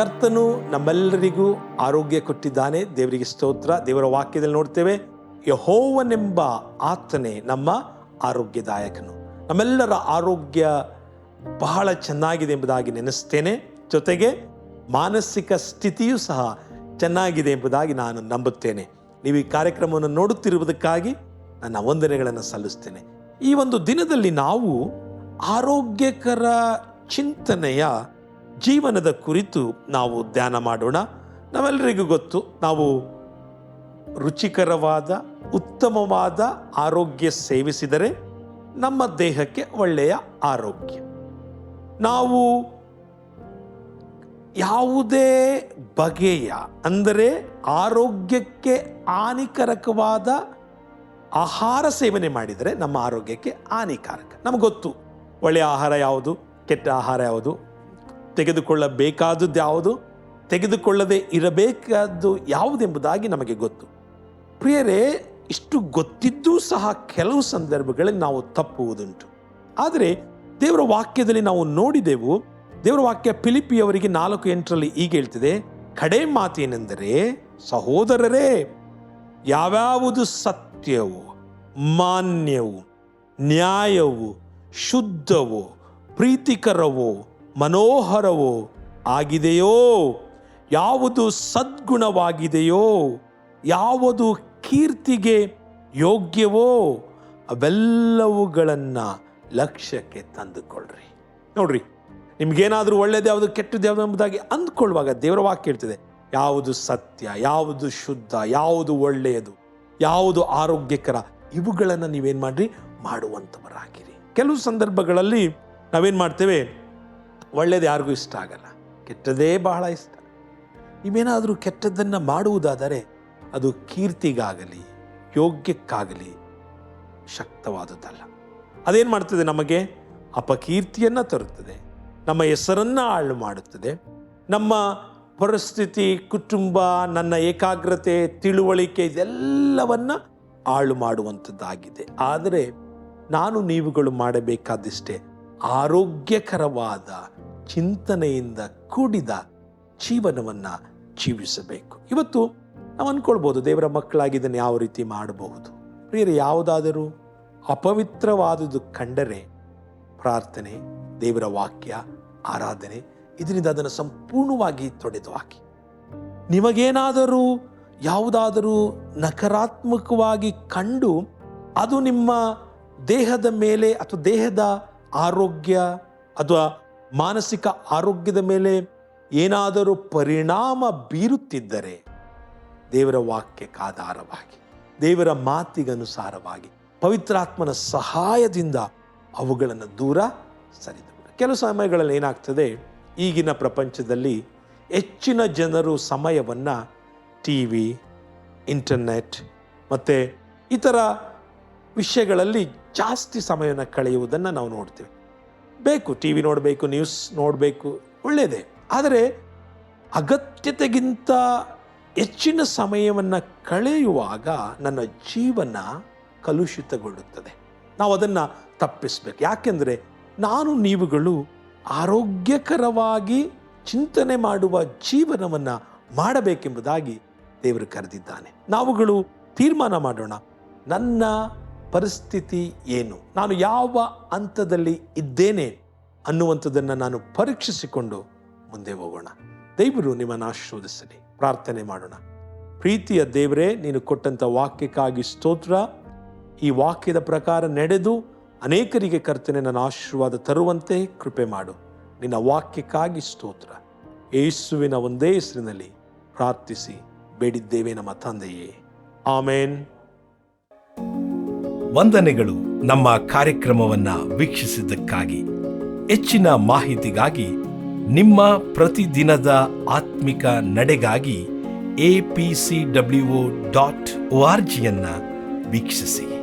ಕರ್ತನು ನಮ್ಮೆಲ್ಲರಿಗೂ ಆರೋಗ್ಯ ಕೊಟ್ಟಿದ್ದಾನೆ. ದೇವರಿಗೆ ಸ್ತೋತ್ರ. ದೇವರ ವಾಕ್ಯದಲ್ಲಿ ನೋಡ್ತೇವೆ, ಯಹೋವನೆಂಬ ಆತನೇ ನಮ್ಮ ಆರೋಗ್ಯದಾಯಕನು. ನಮ್ಮೆಲ್ಲರ ಆರೋಗ್ಯ ಬಹಳ ಚೆನ್ನಾಗಿದೆ ಎಂಬುದಾಗಿ ನೆನೆಸ್ತೇನೆ. ಜೊತೆಗೆ ಮಾನಸಿಕ ಸ್ಥಿತಿಯೂ ಸಹ ಚೆನ್ನಾಗಿದೆ ಎಂಬುದಾಗಿ ನಾನು ನಂಬುತ್ತೇನೆ. ನೀವು ಈ ಕಾರ್ಯಕ್ರಮವನ್ನು ನೋಡುತ್ತಿರುವುದಕ್ಕಾಗಿ ನನ್ನ ವಂದನೆಗಳನ್ನು ಸಲ್ಲಿಸ್ತೇನೆ. ಈ ಒಂದು ದಿನದಲ್ಲಿ ನಾವು ಆರೋಗ್ಯಕರ ಚಿಂತನೆಯ ಜೀವನದ ಕುರಿತು ನಾವು ಧ್ಯಾನ ಮಾಡೋಣ. ನಾವೆಲ್ಲರಿಗೂ ಗೊತ್ತು, ನಾವು ರುಚಿಕರವಾದ, ಉತ್ತಮವಾದ ಆರೋಗ್ಯ ಸೇವಿಸಿದರೆ ನಮ್ಮ ದೇಹಕ್ಕೆ ಒಳ್ಳೆಯ ಆರೋಗ್ಯ. ನಾವು ಯಾವುದೇ ಬಗೆಯ, ಅಂದರೆ ಆರೋಗ್ಯಕ್ಕೆ ಹಾನಿಕರಕವಾದ ಆಹಾರ ಸೇವನೆ ಮಾಡಿದರೆ ನಮ್ಮ ಆರೋಗ್ಯಕ್ಕೆ ಹಾನಿಕಾರಕ. ನಮಗೆ ಗೊತ್ತು, ಒಳ್ಳೆಯ ಆಹಾರ ಯಾವುದು, ಕೆಟ್ಟ ಆಹಾರ ಯಾವುದು? ತೆಗೆದುಕೊಳ್ಳಬೇಕಾದದ್ದು ಯಾವುದು? ತೆಗೆದುಕೊಳ್ಳದೆ ಇರಬೇಕಾದ್ದು ಯಾವುದೆಂಬುದಾಗಿ ನಮಗೆ ಗೊತ್ತು. ಪ್ರಿಯರೇ, ಇಷ್ಟು ಗೊತ್ತಿದ್ದೂ ಸಹ ಕೆಲವು ಸಂದರ್ಭಗಳಲ್ಲಿ ನಾವು ತಪ್ಪುವುದುಂಟು. ಆದರೆ, ದೇವರ ವಾಕ್ಯದಲ್ಲಿ ನಾವು ನೋಡಿದೆವು, ದೇವರ ವಾಕ್ಯ ಫಿಲಿಪಿಯವರಿಗೆ ನಾಲ್ಕು ಎಂಟರಲ್ಲಿ ಈಗ ಹೇಳ್ತಿದೆ, ಕಡೆ ಮಾತೇನೆಂದರೆ, ಸಹೋದರರೇ, ಯಾವ್ಯಾವುದು ಸತ್ಯವು, ಮಾನ್ಯವು, ನ್ಯಾಯವು, ಶುದ್ಧವೋ, ಪ್ರೀತಿಕರವೋ ಮನೋಹರವೋ ಆಗಿದೆಯೋ? ಯಾವುದು ಸದ್ಗುಣವಾಗಿದೆಯೋ? ಯಾವುದು ಕೀರ್ತಿಗೆ ಯೋಗ್ಯವೋ? ಅವೆಲ್ಲವುಗಳನ್ನು ಲಕ್ಷ್ಯಕ್ಕೆ ತಂದುಕೊಳ್ಳ್ರಿ ನೋಡ್ರಿ, ನಿಮ್ಗೇನಾದರೂ ಒಳ್ಳೇದು ಯಾವುದು ಕೆಟ್ಟದ್ದು ಯಾವುದು ಎಂಬುದಾಗಿ ಅಂದ್ಕೊಳ್ಳುವಾಗ ದೇವರ ವಾಕ್ಯ ಹೇಳ್ತಿದೆ. ಯಾವುದು ಸತ್ಯ, ಯಾವುದು ಶುದ್ಧ, ಯಾವುದು ಒಳ್ಳೆಯದು, ಯಾವುದು ಆರೋಗ್ಯಕರ, ಇವುಗಳನ್ನು ನೀವೇನು ಮಾಡಿರಿ? ಮಾಡುವಂಥವರಾಗಿರಿ ಕೆಲವು ಸಂದರ್ಭಗಳಲ್ಲಿ ನಾವೇನು ಮಾಡ್ತೇವೆ? ಒಳ್ಳೇದು ಯಾರಿಗೂ ಇಷ್ಟ ಆಗಲ್ಲ. ಕೆಟ್ಟದೇ ಬಹಳ ಇಷ್ಟ. ನೀವೇನಾದರೂ ಕೆಟ್ಟದ್ದನ್ನು ಮಾಡುವುದಾದರೆ ಅದು ಕೀರ್ತಿಗಾಗಲಿ, ಯೋಗ್ಯಕ್ಕಾಗಲಿ ಶಕ್ತವಾದದ್ದಲ್ಲ. ಅದೇನು ಮಾಡ್ತದೆ ನಮಗೆ? ಅಪಕೀರ್ತಿಯನ್ನು ತರುತ್ತದೆ. ನಮ್ಮ ಹೆಸರನ್ನು ಹಾಳು ಮಾಡುತ್ತದೆ. ನಮ್ಮ ಪರಿಸ್ಥಿತಿ, ಕುಟುಂಬ, ನನ್ನ ಏಕಾಗ್ರತೆ, ತಿಳುವಳಿಕೆ ಇದೆಲ್ಲವನ್ನು ಹಾಳು ಮಾಡುವಂಥದ್ದಾಗಿದೆ. ಆದರೆ ನಾನು ನೀವುಗಳು ಮಾಡಬೇಕಾದಿಷ್ಟೇ ಆರೋಗ್ಯಕರವಾದ ಚಿಂತನೆಯಿಂದ ಕೂಡಿದ ಜೀವನವನ್ನು ಜೀವಿಸಬೇಕು. ಇವತ್ತು ನಾವು ಅಂದ್ಕೊಳ್ಬೋದು ದೇವರ ಮಕ್ಕಳಾಗಿ ಇದನ್ನು ಯಾವ ರೀತಿ ಮಾಡಬಹುದು. ಪ್ರಿಯರು, ಯಾವುದಾದರೂ ಅಪವಿತ್ರವಾದುದು ಕಂಡರೆ ಪ್ರಾರ್ಥನೆ, ದೇವರ ವಾಕ್ಯ, ಆರಾಧನೆ, ಇದರಿಂದ ಅದನ್ನು ಸಂಪೂರ್ಣವಾಗಿ ತೊಡೆದು ಹಾಕಿ. ನಿಮಗೇನಾದರೂ ಯಾವುದಾದರೂ ನಕಾರಾತ್ಮಕವಾಗಿ ಕಂಡು ಅದು ನಿಮ್ಮ ದೇಹದ ಮೇಲೆ ಅಥವಾ ದೇಹದ ಆರೋಗ್ಯ ಅಥವಾ ಮಾನಸಿಕ ಆರೋಗ್ಯದ ಮೇಲೆ ಏನಾದರೂ ಪರಿಣಾಮ ಬೀರುತ್ತಿದ್ದರೆ ದೇವರ ವಾಕ್ಯಕ್ಕೆ ಆಧಾರವಾಗಿ, ದೇವರ ಮಾತಿಗನುಸಾರವಾಗಿ, ಪವಿತ್ರಾತ್ಮನ ಸಹಾಯದಿಂದ ಅವುಗಳನ್ನು ದೂರ ಸರಿದು ಕೆಲವು ಸಮಯಗಳಲ್ಲಿ ಏನಾಗ್ತದೆ, ಈಗಿನ ಪ್ರಪಂಚದಲ್ಲಿ ಹೆಚ್ಚಿನ ಜನರು ಸಮಯವನ್ನು ಟಿ ವಿ, ಇಂಟರ್ನೆಟ್ ಮತ್ತು ಇತರ ವಿಷಯಗಳಲ್ಲಿ ಜಾಸ್ತಿ ಸಮಯವನ್ನು ಕಳೆಯುವುದನ್ನು ನಾವು ನೋಡ್ತೀವಿ. ಬೇಕು ಟಿ ವಿ ನೋಡಬೇಕು ನ್ಯೂಸ್ ನೋಡಬೇಕು ಒಳ್ಳೆಯದೇ ಆದರೆ ಅಗತ್ಯತೆಗಿಂತ ಹೆಚ್ಚಿನ ಸಮಯವನ್ನು ಕಳೆಯುವಾಗ ನನ್ನ ಜೀವನ ಕಲುಷಿತಗೊಳ್ಳುತ್ತದೆ. ನಾವು ಅದನ್ನು ತಪ್ಪಿಸ್ಬೇಕು. ಯಾಕೆಂದರೆ ನಾನು ನೀವುಗಳು ಆರೋಗ್ಯಕರವಾಗಿ ಚಿಂತನೆ ಮಾಡುವ ಜೀವನವನ್ನು ಮಾಡಬೇಕೆಂಬುದಾಗಿ ದೇವರು ಕರೆದಿದ್ದಾನೆ. ನಾವುಗಳು ತೀರ್ಮಾನ ಮಾಡೋಣ. ನನ್ನ ಪರಿಸ್ಥಿತಿ ಏನು? ನಾನು ಯಾವ ಹಂತದಲ್ಲಿ ಇದ್ದೇನೆ ಅನ್ನುವಂಥದ್ದನ್ನು ನಾನು ಪರೀಕ್ಷಿಸಿಕೊಂಡು ಮುಂದೆ ಹೋಗೋಣ. ದೇವರು ನಿಮ್ಮನ್ನು ಆಶೀರ್ವದಿಸಲಿ. ಪ್ರಾರ್ಥನೆ ಮಾಡೋಣ. ಪ್ರೀತಿಯ ದೇವರೇ, ನೀನು ಕೊಟ್ಟಂಥ ವಾಕ್ಯಕ್ಕಾಗಿ ಸ್ತೋತ್ರ. ಈ ವಾಕ್ಯದ ಪ್ರಕಾರ ನಡೆದು ಅನೇಕರಿಗೆ ಕರ್ತನೆ ನನ್ನ ಆಶೀರ್ವಾದ ತರುವಂತೆ ಕೃಪೆ ಮಾಡು. ನಿನ್ನ ವಾಕ್ಯಕ್ಕಾಗಿ ಸ್ತೋತ್ರ. ಯೇಸುವಿನ ಒಂದೇ ಹೆಸರಿನಲ್ಲಿ ಪ್ರಾರ್ಥಿಸಿ, ಬೇಡಿದ್ದೇವೆ ನಮ್ಮ ತಂದೆಯೇ. ಆಮೇನ್. ವಂದನೆಗಳು ನಮ್ಮ ಕಾರ್ಯಕ್ರಮವನ್ನು ವೀಕ್ಷಿಸಿದ್ದಕ್ಕಾಗಿ. ಹೆಚ್ಚಿನ ಮಾಹಿತಿಗಾಗಿ ನಿಮ್ಮ ಪ್ರತಿದಿನದ ಆತ್ಮಿಕ ನಡೆಗಾಗಿ A P C W dot O R ಜಿಯನ್ನು ವೀಕ್ಷಿಸಿ.